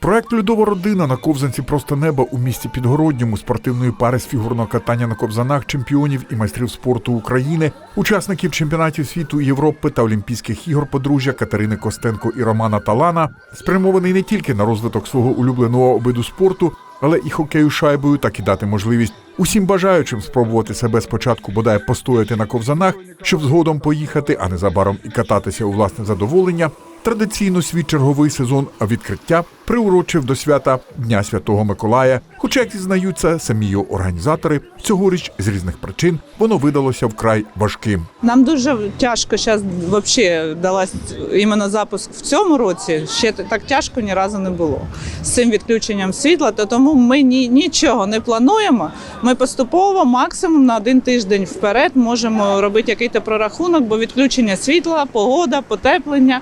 Проект Льодова родина на ковзанці просто неба у місті Підгородньому спортивної пари з фігурного катання на ковзанах чемпіонів і майстрів спорту України, учасників чемпіонатів світу Європи та Олімпійських ігор подружжя Катерини Костенко і Романа Талана, спрямований не тільки на розвиток свого улюбленого виду спорту, але і хокею шайбою, так і дати можливість усім бажаючим спробувати себе спочатку бодай постояти на ковзанах, щоб згодом поїхати, а незабаром і кататися у власне задоволення. Традиційно свій черговий сезон відкриття приурочив до свята Дня Святого Миколая. Хоча, як зізнаються самі його організатори, цьогоріч з різних причин воно видалося вкрай важким. Нам дуже тяжко зараз взагалі далась іменно запуск в цьому році. Ще так тяжко ні разу не було з цим відключенням світла. То тому ми ні, нічого не плануємо. Ми поступово, максимум на один тиждень вперед, можемо робити якийсь прорахунок, бо відключення світла, погода, потеплення.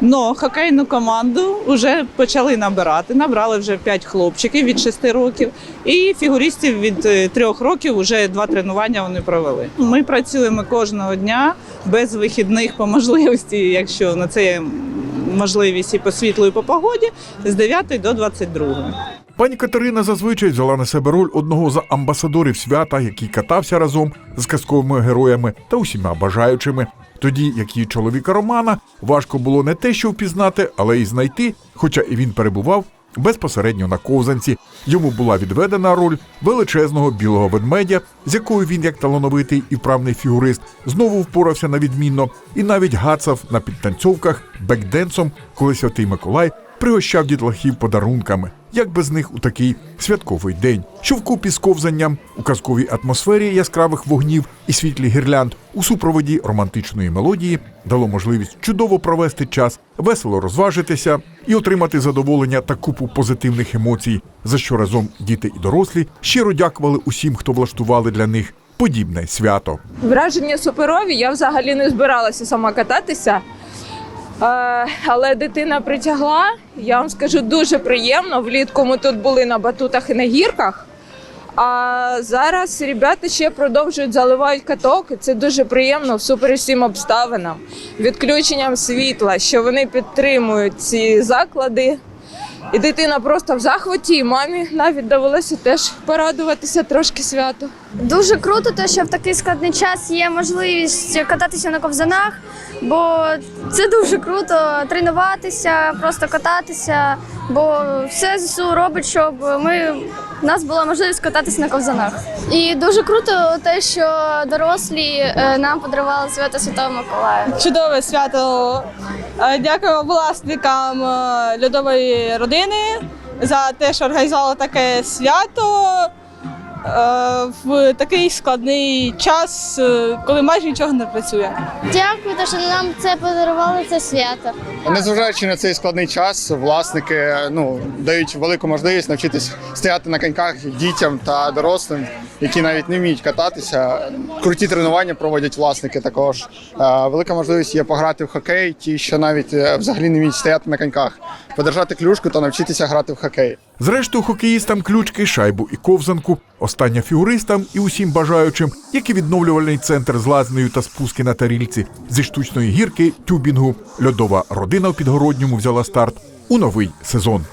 Но хокейну команду вже почали набирати. Набрали вже 5 хлопчиків від 6 років, і фігуристів від 3 років вже два тренування вони провели. Ми працюємо кожного дня без вихідних по можливості, якщо на це є можливість і по світлу, і по погоді, з 9 до 22. Пані Катерина зазвичай взяла на себе роль одного з амбасадорів свята, який катався разом з казковими героями та усіма бажаючими. Тоді, як її чоловіка Романа, важко було не те, що впізнати, але й знайти, хоча і він перебував безпосередньо на ковзанці. Йому була відведена роль величезного білого ведмедя, з якою він, як талановитий і вправний фігурист, знову впорався на відмінно і навіть гацав на підтанцьовках бекденсом, коли святий Миколай пригощав дітлахів подарунками. Як без них у такий святковий день, що вкупі з ковзанням у казковій атмосфері яскравих вогнів і світлі гірлянд у супроводі романтичної мелодії дало можливість чудово провести час, весело розважитися і отримати задоволення та купу позитивних емоцій, за що разом діти і дорослі щиро дякували усім, хто влаштували для них подібне свято. Враження суперові. Я взагалі не збиралася сама кататися. Е, Але дитина притягла. Я вам скажу дуже приємно. Влітку ми тут були на батутах і на гірках. А зараз ребята ще продовжують заливають каток, і це дуже приємно всупереч всім обставинам, відключенням світла, що вони підтримують ці заклади. І дитина просто в захваті, і мамі навіть довелося теж порадуватися трошки свято. Дуже круто, те, що в такий складний час є можливість кататися на ковзанах, бо це дуже круто тренуватися, просто кататися. Бо все ЗСУ робить, щоб ми в нас була можливість кататися на ковзанах. І дуже круто те, що дорослі е, нам подарували свято Святого Миколая. чудове свято. Е, Дякуємо власникам е, льодової родини за те, що організували таке свято е, в такий складний час, коли майже нічого не працює. Дякую, що нам це подарували це свято. Незважаючи на цей складний час, власники ну дають велику можливість навчитись стояти на коньках дітям та дорослим, які навіть не вміють кататися. Круті тренування проводять власники. Також Е, велика можливість є пограти в хокей, ті, що навіть е, взагалі не вміють стояти на коньках, подержати клюшку та навчитися грати в хокей. Зрештою, хокеїстам ключки, шайбу і ковзанку, остання фігуристам і усім бажаючим, як і відновлювальний центр з лазнею та спуски на тарільці зі штучної гірки тюбінгу. Льодова родина в підгородньому взяла старт у новий сезон.